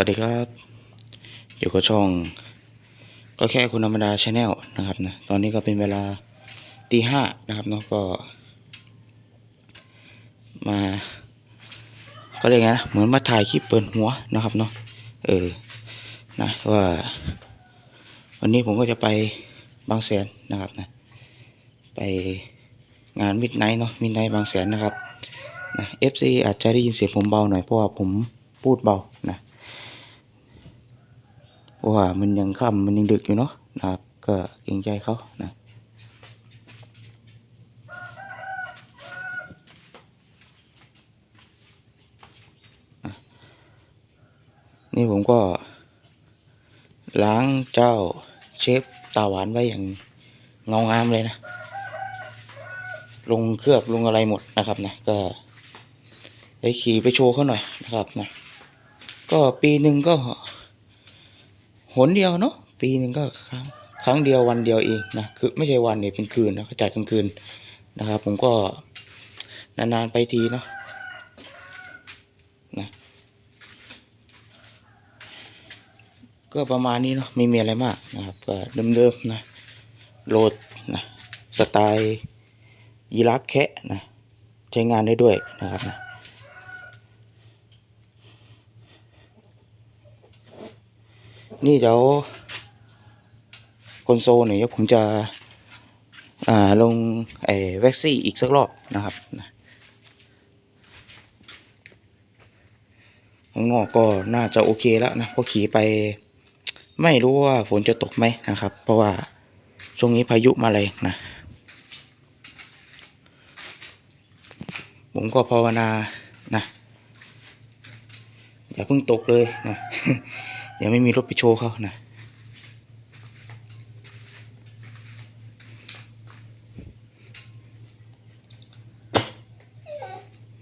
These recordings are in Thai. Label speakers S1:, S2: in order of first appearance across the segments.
S1: วัสดีครับ อยู่กับช่อง ก็แค่คุณธรรมดาชาแนลนะครับนะตอนนี้ก็เป็นเวลาตีห้านะครับเนาะก็ มาก็เรียกไงนะเหมือนมาถ่ายคลิปเปิดหัวนะครับเนาะเออนะว่า วันนี้ผมก็จะไปบางแสนนะครับนะ ไปงานมิดไนท์เนาะมิดไนท์บางแสนนะครับนะ FC อาจจะได้ยินเสียงผมเบาหน่อยเพราะว่าผมพูดเบานะ ราะว่ามันยังค่ำมันยังดึกอยู่เนาะนะครับ ก็เกรงใจเขานะนี่ผมก็ ล้างเจ้าเชฟตาหวานไว้อย่างเงางามเลยนะ ลงเคลือบลงอะไรหมดนะครับนะก็ได้ขี่ไปโชว์เขาหน่อยนะครับนะก็ปีหนึ่งก็ หนเดียวเนาะปีหนึ่งก็ครั้งครั้งเดียววันเดียวเองนะคือไม่ใช่วันเนี่ยเป็นคืนนะเขาจัดกลางคืนนะครับ ผมก็นานๆไปทีเนาะนะก็ประมาณนี้เนาะไม่มีอะไรมากนะครับก็เดิมๆนะโหลดนะสไตล์ยีราฟแคะนะใช้งานได้ด้วยนะครับนะ นี่เดี๋ยวคอนโซลเนี่ยเดี๋ยผมจะอ่าลงไอ้แว็กซี่อีกสักรอบนะครับข้างนอกก็น่าจะโอเคแล้วนะพราะขี่ไปไม่รู้ว่าฝนจะตกไหมนะครับ เพราะว่าช่วงนี้พายุมาแรงนะ ผมก็ภาวนานะ อย่าเพิ่งตกเลยนะ ยังไม่มีรถไปโชว์เขานะ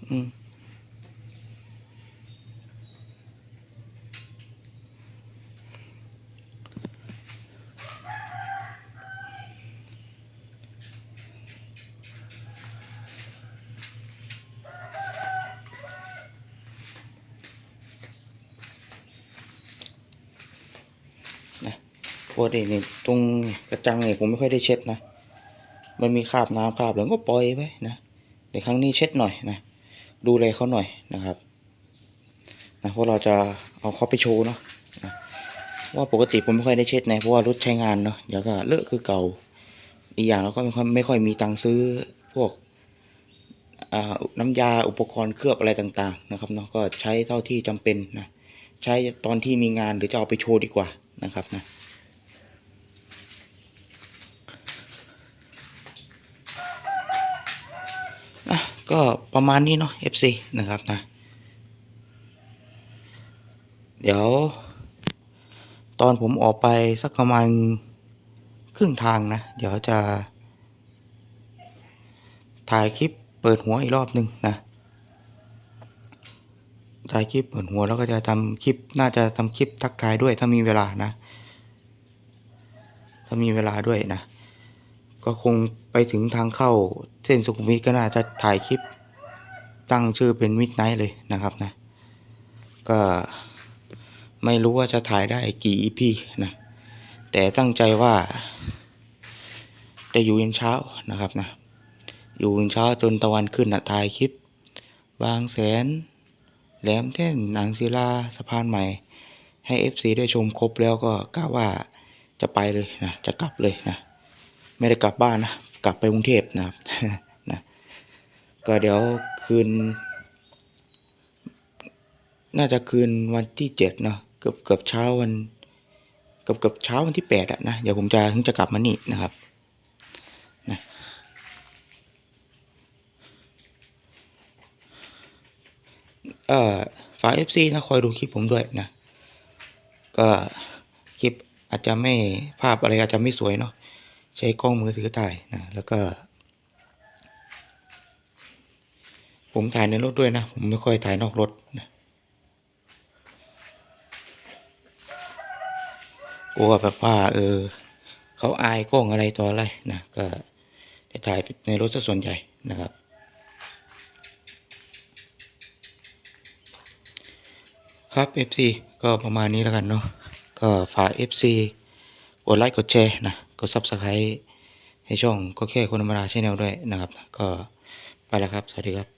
S1: อืม ปกตินี่ตรงกระจังเนี่ยผมไม่ค่อยได้เช็ดนะ มันมีคราบน้ำคราบเหลืองก็ปล่อยไว้นะแต่ครั้งนี้เช็ดหน่อยนะ ดูแลเขาหน่อยนะครับนะเพราะเราจะเอาเขาไปโชว์เนาะนะว่าปกติผมไม่ค่อยได้เช็ดนะเพราะว่ารถใช้งานเนาะเดี๋ยวก็เลอะคือเก่า อีกอย่างเราก็ไม่ค่อยไม่ค่อยมีตังค์ซื้อพวกน้ำยาอุปกรณ์เคลือบอะไรต่างๆนะครับเนาะก็ใช้เท่าที่จำเป็นนะใช้ตอนที่มีงานหรือจะเอาไปโชว์ดีกว่านะครับนะ อะ ก็ประมาณนี้เนาะ FC นะครับนะ เดี๋ยว ตอนผมออกไปสักประมาณครึ่งทางนะ เดี๋ยวจะ ถ่ายคลิปเปิดหัวอีกรอบหนึ่งนะ ถ่ายคลิปเปิดหัวแล้วก็จะทำคลิปน่าจะทำคลิปทักทายด้วยถ้ามีเวลานะ ถ้ามีเวลาด้วยนะ ก็คงไปถึงทางเข้าเส้นสุขุมวิทก็น่าจะถ่ายคลิป ตั้งชื่อเป็นมิดไนท์เลยนะครับนะ ก็ไม่รู้ว่าจะถ่ายได้กี่ EP นะ แต่ตั้งใจว่า จะอยู่ยันเช้านะครับนะ อยู่ยันเช้าจนตะวันขึ้นนะถ่ายคลิป บางแสน แหลมเท่นหนังศิลาสะพานใหม่ ให้ FC ได้ชมครบแล้วก็กะว่าจะไปเลยนะ จะกลับเลยนะ ไม่ได้กลับบ้านนะกลับไปกรุงเทพนะครับนะก็เดี๋ยวคืน น่าจะคืนวันที่เจ็ดเนาะเกือบเกือบเช้าวันเกือบเกือบเช้าวันที่แปดอะนะเดี๋ยวผมจะถึงจะกลับมานี่นะครับนะเอ่อฝาก FC นะคอยดูคลิปผมด้วยนะก็คลิปอาจจะไม่ภาพอะไรอาจจะไม่สวยเนาะ ใช้กล้องมือถือถ่ายนะแล้วก็ ผมถ่ายในรถด้วยนะ ผมไม่ค่อยถ่ายนอกรถนะกลัวแบบว่าเออเขาอายกล้องอะไรต่ออะไรนะก็จะถ่ายในรถซะส่วนใหญ่นะครับคครับ FC ก็ประมาณนี้แล้วกันเนาะก็ฝาก FC กดไลค์กดแชร์นะ ก็ซับสไครต์ให้ช่องก็แค่คนธรรมดาชแนลด้วยนะครับ ก็ไปแล้วครับ สวัสดีครับ